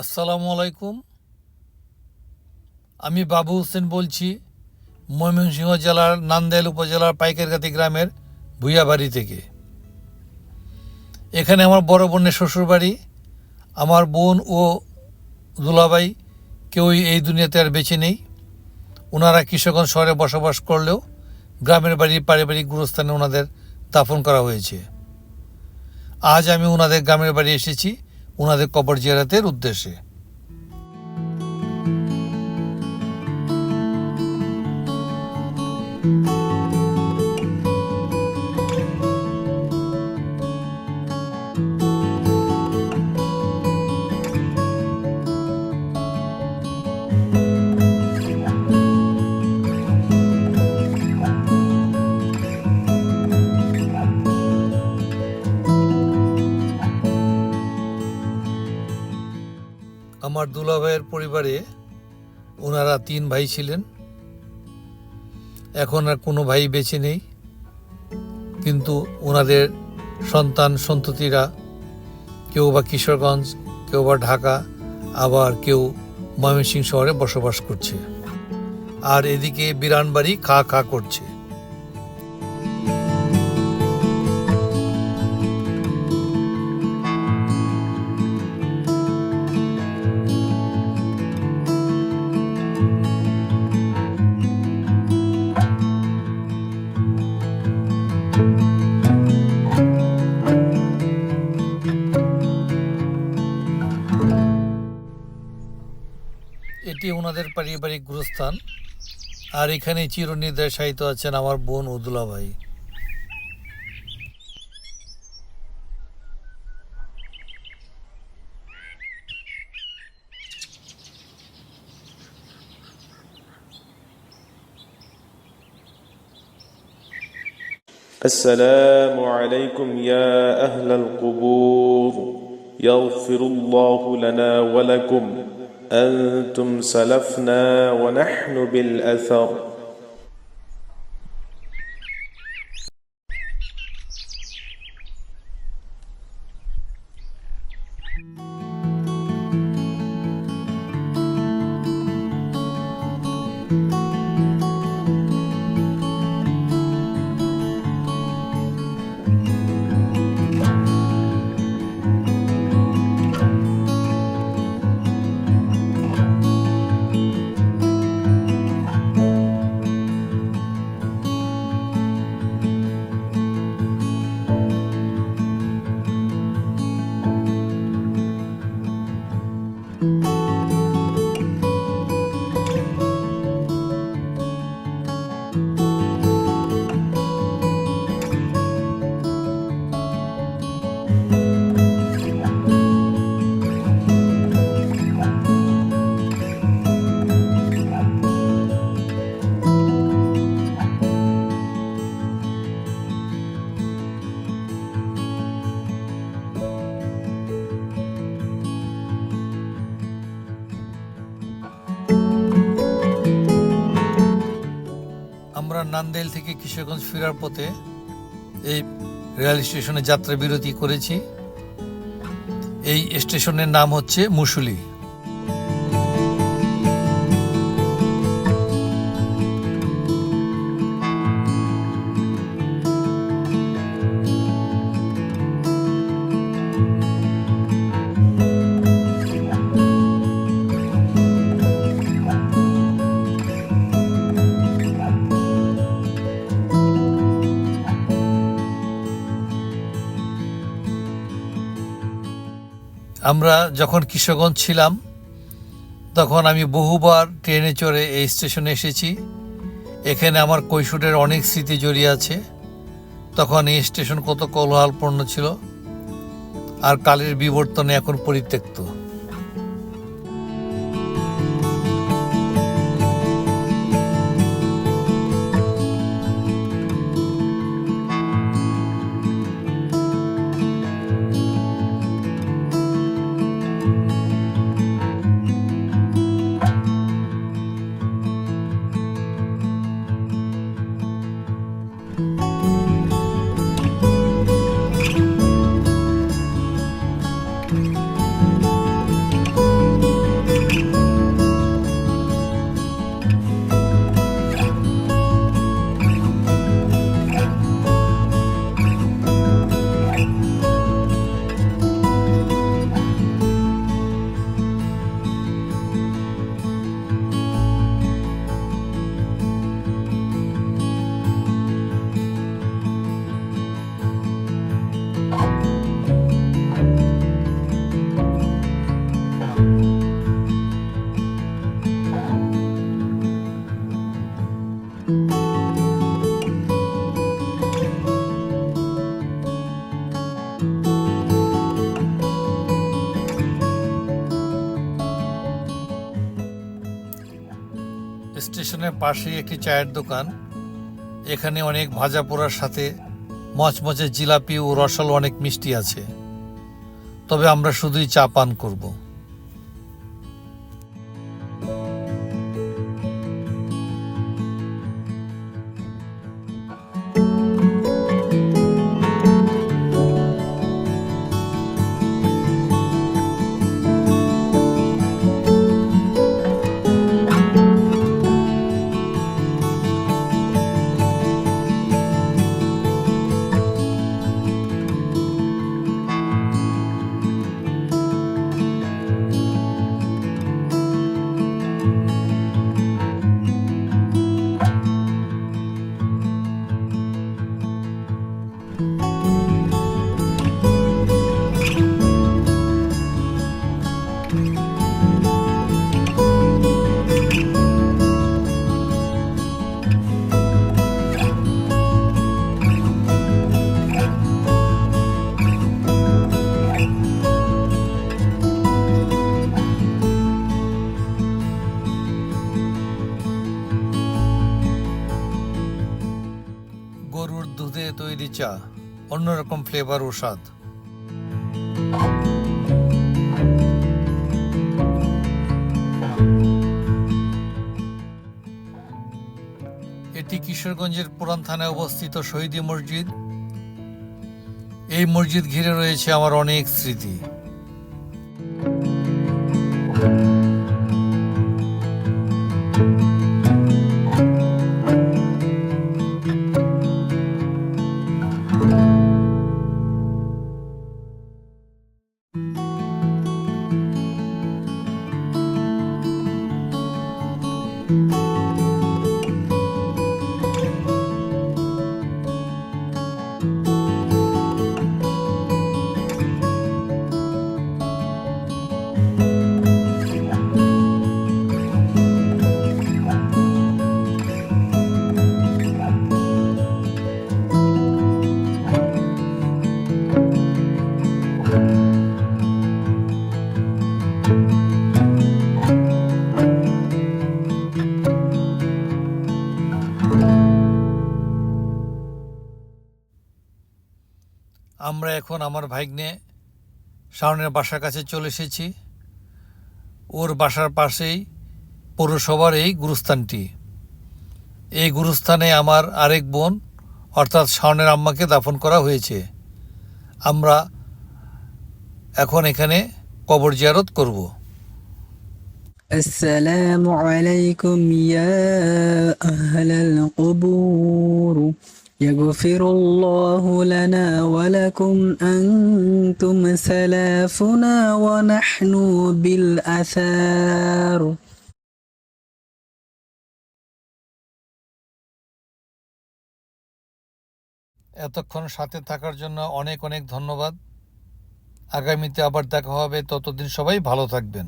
আসসালামু আলাইকুম। আমি বাবু হোসেন বলছি, ময়মনসিংহ জেলার নান্দেল উপজেলার পাইকারগাতি গ্রামের ভুইয়াবাড়ি থেকে। এখানে আমার বড় বোনের শ্বশুরবাড়ি, আমার বোন ও দুলাভাই কেউই এই দুনিয়াতে আর বেঁচে নেই। ওনারা কিশোরগঞ্জ শহরে বসবাস করলেও গ্রামের বাড়ির পারিবারিক গুরুস্থানে ওনাদের দাফন করা হয়েছে। আজ আমি ওনাদের গ্রামের বাড়ি এসেছি। ওনাদের কবর জিয়ারাতের উদ্দেশ্যে। আমার দুলাভাইয়ের পরিবারে ওনারা তিন ভাই ছিলেন। এখন আর কোনো ভাই বেঁচে নেই। কিন্তু ওনাদের সন্তান সন্ততিরা কেউ বা কিশোরগঞ্জ, কেউ বা ঢাকা, আবার কেউ ময়মনসিংহ শহরে বসবাস করছে। আর এদিকে বিরানবাড়ি খা খা করছে। ওনাদের পারিবারিক গুরুস্থান আর এখানে চিরনির্দয় সাহিত্য আছেন আমার বোন উদুলা ভাই السلام عليكم يا أهل القبور يغفر الله لنا ولكم أنتم سلفنا ونحن بالأثر. আমরা নান্দেল থেকে কিশোরগঞ্জ ফেরার পথে এই রেল স্টেশনে যাত্রা বিরতি করেছি। এই স্টেশনের নাম হচ্ছে মুসুলি। আমরা যখন কৃষকগঞ্জ ছিলাম, তখন আমি বহুবার ট্রেনে চড়ে এই স্টেশনে এসেছি। এখানে আমার কৈশোরের অনেক স্মৃতি জড়িয়ে আছে। তখন এই স্টেশন কত কোলাহলপূর্ণ ছিল। আর কালের বিবর্তনে এখন পরিত্যক্ত। স্টেশনের পাশেই একটি চায়ের দোকান। এখানে অনেক ভাজা পোড়ার সাথে মচমচে জিলাপি ও রসাল অনেক মিষ্টি আছে। তবে আমরা শুধুই চা পান করব। তৈরি চা, অন্যরকম ফ্লেভার ও স্বাদ। এটি কিশোরগঞ্জের পুরান থানায় অবস্থিত শহীদি মসজিদ। এই মসজিদ ঘিরে রয়েছে আমার অনেক স্মৃতি। আমরা এখন আমার ভাগ্নে শাওনের বাসার কাছে চলে এসেছি। ওর বাসার পাশেই পৌরসভার এই গুরুস্থানটি। এই গুরুস্থানে আমার আরেক বোন, অর্থাৎ শাওনের আম্মাকে দাফন করা হয়েছে। আমরা এখন এখানে কবর জিয়ারত করব। আসসালামু আলাইকুম ইয়া আহলাল কবুর। يغفر الله لنا ولكم أنتم سلافنا ونحن بالأثار এতক্ষণ সাথে থাকার জন্য অনেক অনেক ধন্যবাদ আগামীতে আবার দেখা হবে ততদিন সবাই ভালো থাকবেন